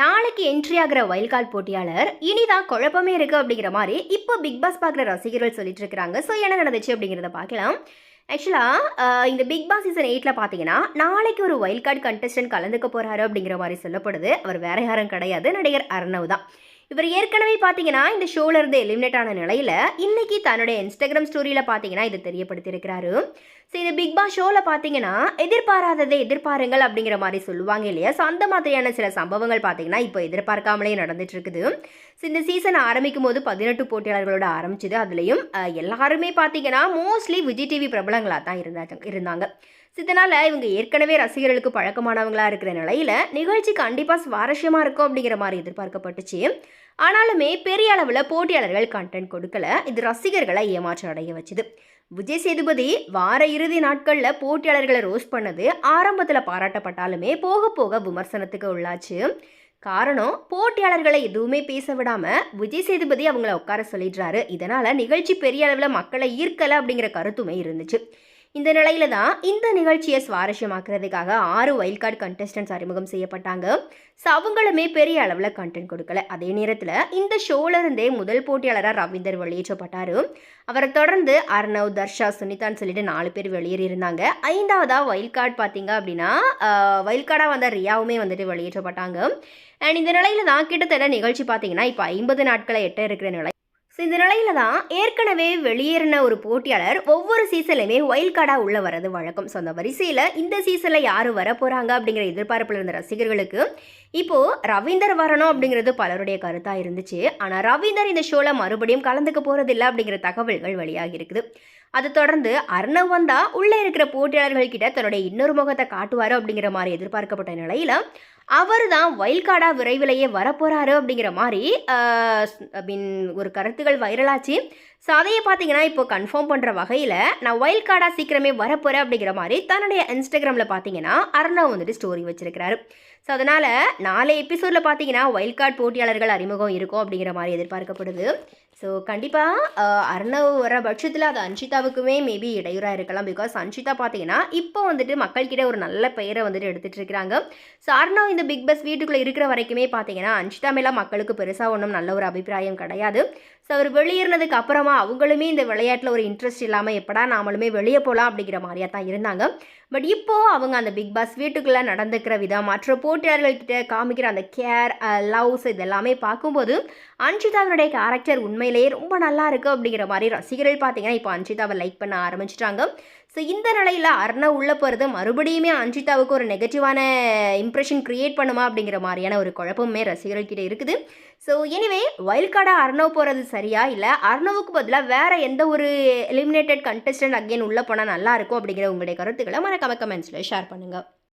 நாளைக்கு என்ட்ரி ஆகிற wild card போட்டியாளர் இனிதான் குழப்பமே இருக்கு அப்படிங்கிற மாதிரி இப்போ பிக் பாஸ் பார்க்குற ரசிகர்கள் சொல்லிட்டு இருக்கிறாங்க. ஸோ என்ன நடந்துச்சு அப்படிங்கிறத பார்க்கலாம். ஆக்சுவலாக இந்த பிக் பாஸ் சீசன் எயிட்டில் பார்த்தீங்கன்னா நாளைக்கு ஒரு வைல்ட் கார்டு கண்டஸ்டன்ட் கலந்துக்க போகிறாரு அப்படிங்கிற மாதிரி சொல்லப்படுது. அவர் வேற யாரும் கிடையாது. நடிகர் அர்ணவ் தான். இவர் ஏற்கனவே பார்த்தீங்கன்னா இந்த ஷோல இருந்து எலிமினேட் ஆன நிலையில இன்னைக்கு தன்னுடைய இன்ஸ்டாகிராம் ஸ்டோரியில் பார்த்தீங்கன்னா இதை தெரியப்படுத்தியிருக்கிறாரு. ஸோ இந்த பிக் பாஸ் ஷோவில் பார்த்தீங்கன்னா எதிர்பாராததை எதிர்பாருங்கள் அப்படிங்கிற மாதிரி சொல்லுவாங்க இல்லையா? ஸோ அந்த மாதிரியான சில சம்பவங்கள் பார்த்தீங்கன்னா இப்போ எதிர்பார்க்காமலே நடந்துட்டு இருக்குது ஸோ இந்த சீசன் ஆரம்பிக்கும் போது பதினெட்டு போட்டியாளர்களோட ஆரம்பிச்சது. அதுலேயும் எல்லாருமே பார்த்தீங்கன்னா மோஸ்ட்லி விஜய் டிவி பிரபலங்களாக தான் இருந்தாங்க. இருந்தாங்க. இதனால் இவங்க ஏற்கனவே ரசிகர்களுக்கு பழக்கமானவங்களா இருக்கிற நிலையில் நிகழ்ச்சி கண்டிப்பாக சுவாரஸ்யமாக இருக்கும் அப்படிங்கிற மாதிரி எதிர்பார்க்கப்பட்டுச்சு. ஆனாலுமே பெரிய அளவில் போட்டியாளர்கள் கண்டென்ட் கொடுக்கல. இது ரசிகர்களை ஏமாற்றம் அடைய வச்சுது. விஜய் சேதுபதி வார இறுதி நாட்களில் போட்டியாளர்களை ரோஸ்ட் பண்ணது ஆரம்பத்தில் பாராட்டப்பட்டாலுமே போக போக விமர்சனத்துக்கு உள்ளாச்சு. காரணம் போட்டியாளர்களை எதுவுமே பேச விடாமல் விஜய் சேதுபதி அவங்கள உட்கார சொல்லிடுறாரு. இதனால் நிகழ்ச்சி பெரிய அளவில் மக்களை ஈர்க்கலை அப்படிங்கிற கருத்துமே இருந்துச்சு. இந்த நிலையில தான் இந்த நிகழ்ச்சியை சுவாரஸ்யமாக்குறதுக்காக ஆறு வைல்ட் கார்டு கண்டஸ்டன்ஸ் அறிமுகம் செய்யப்பட்டாங்க. ஸோ அவங்களுமே பெரிய அளவில் கண்டென்ட் கொடுக்கல. அதே நேரத்தில் இந்த ஷோல இருந்தே முதல் போட்டியாளராக ரவீந்தர் வெளியேற்றப்பட்டார். அவரை தொடர்ந்து அர்ணவ் தர்ஷா சுனிதான்னு சொல்லிட்டு நாலு பேர் வெளியேறி இருந்தாங்க. ஐந்தாவதாக வைல்ட் கார்டு பார்த்தீங்க அப்படின்னா வைல்ட் கார்டாக வந்த ரியாவுமே வந்துட்டு வெளியேற்றப்பட்டாங்க. அண்ட் இந்த நிலையில தான் கிட்டத்தட்ட நிகழ்ச்சி பார்த்தீங்கன்னா இப்போ ஐம்பது நாட்களை எட்ட இருக்கிற நிலை ஸோ இந்த நிலையில தான் ஏற்கனவே வெளியேறின ஒரு போட்டியாளர் ஒவ்வொரு சீசன்லையுமே ஒயில் கார்டாக உள்ள வரது வழக்கம். ஸோ அந்த வரிசையில் இந்த சீசனில் யார் வர போகிறாங்க அப்படிங்கிற எதிர்பார்ப்பில் இருந்த ரசிகர்களுக்கு இப்போது ரவீந்தர் வரணும் அப்படிங்கிறது பலருடைய கருத்தாக இருந்துச்சு. ஆனால் ரவீந்தர் இந்த ஷோவில் மறுபடியும் கலந்துக்க போகிறதில்ல அப்படிங்கிற தகவல்கள் வெளியாகி இருக்குது. அதை தொடர்ந்து அர்ணவ் வந்தா உள்ளே இருக்கிற போட்டியாளர்கள் கிட்ட தன்னுடைய இன்னொரு முகத்தை காட்டுவார் அப்படிங்கிற மாதிரி எதிர்பார்க்கப்பட்ட நிலையில் அவர் தான் வைல்ட் கார்டாக விரைவிலேயே வரப்போகிறாரு அப்படிங்கிற மாதிரி ஐ மீன் ஒரு கருத்துகள் வைரலாச்சு. ஸோ அதையே பார்த்தீங்கன்னா இப்போ கன்ஃபார்ம் பண்ணுற வகையில் நான் வைல்ட் கார்டாக சீக்கிரமே வரப்போகிறேன் அப்படிங்கிற மாதிரி தன்னுடைய இன்ஸ்டாகிராமில் பார்த்தீங்கன்னா அர்ணவ் வந்துட்டு ஸ்டோரி வச்சிருக்கிறாரு. ஸோ அதனால் நாலு எபிசோடில் பார்த்தீங்கன்னா வைல்ட் கார்டு போட்டியாளர்கள் அறிமுகம் இருக்கும் அப்படிங்கிற மாதிரி எதிர்பார்க்கப்படுது. ஸோ கண்டிப்பாக அர்ணவ் வர பட்சத்தில் அது அன்ஷிதாவுக்குமே மேபி இடையூறாக இருக்கலாம். பிகாஸ் அன்ஷிதா பார்த்தீங்கன்னா இப்போ வந்துட்டு மக்கள்கிட்ட ஒரு நல்ல பெயரை வந்துட்டு எடுத்துகிட்டு இருக்கிறாங்க. ஸோ அர்ணவ் இந்த பிக் பாஸ் வீட்டுக்குள்ளே இருக்கிற வரைக்குமே பார்த்தீங்கன்னா அஞ்சிதா மேலே மக்களுக்கு பெருசாக ஒன்றும் நல்ல ஒரு அபிப்பிராயம் கிடையாது. ஸோ அவர் வெளியேறினதுக்கு அப்புறமா அவங்களுமே இந்த விளையாட்டில் ஒரு இன்ட்ரெஸ்ட் இல்லாமல் எப்படா நாமளுமே வெளியே போகலாம் அப்படிங்கிற மாதிரியாக தான் இருந்தாங்க. பட் இப்போது அவங்க அந்த பிக் பாஸ் வீட்டுக்குள்ளே நடந்துக்கிற விதம் மற்ற போட்டியாளர்கள்கிட்ட காமிக்கிற அந்த கேர் லவ்ஸ் இதெல்லாமே பார்க்கும்போது அன்ஷிதாவினுடைய கேரக்டர் உண்மையிலேயே ரொம்ப நல்லா இருக்குது அப்படிங்கிற மாதிரி ரசிகர்கள் பார்த்தீங்கன்னா இப்போ அன்ஷிதாவை லைக் பண்ண ஆரம்பிச்சிட்டாங்க. ஸோ இந்த நிலையில் அர்ணவ் உள்ளே போகிறது மறுபடியுமே அன்ஷிதாவுக்கு ஒரு நெகட்டிவான இம்ப்ரெஷன் க்ரியேட் பண்ணுமா அப்படிங்கிற மாதிரியான ஒரு குழப்பமே ரசிகர்கள்கிட்ட இருக்குது. ஸோ எனிவே வைல்ட் கார்டாக அர்ணவ் போகிறது சரியா? இல்லை அர்ணவுக்கு பதிலாக வேறு எந்த ஒரு எலிமினேட்டட் கண்டெஸ்டன்ட் அகெயின் உள்ளே போனால் நல்லாயிருக்கும் அப்படிங்கிற உங்களுடைய கருத்துக்களை மறக்காம கமெண்ட்ஸில் ஷேர் பண்ணுங்கள்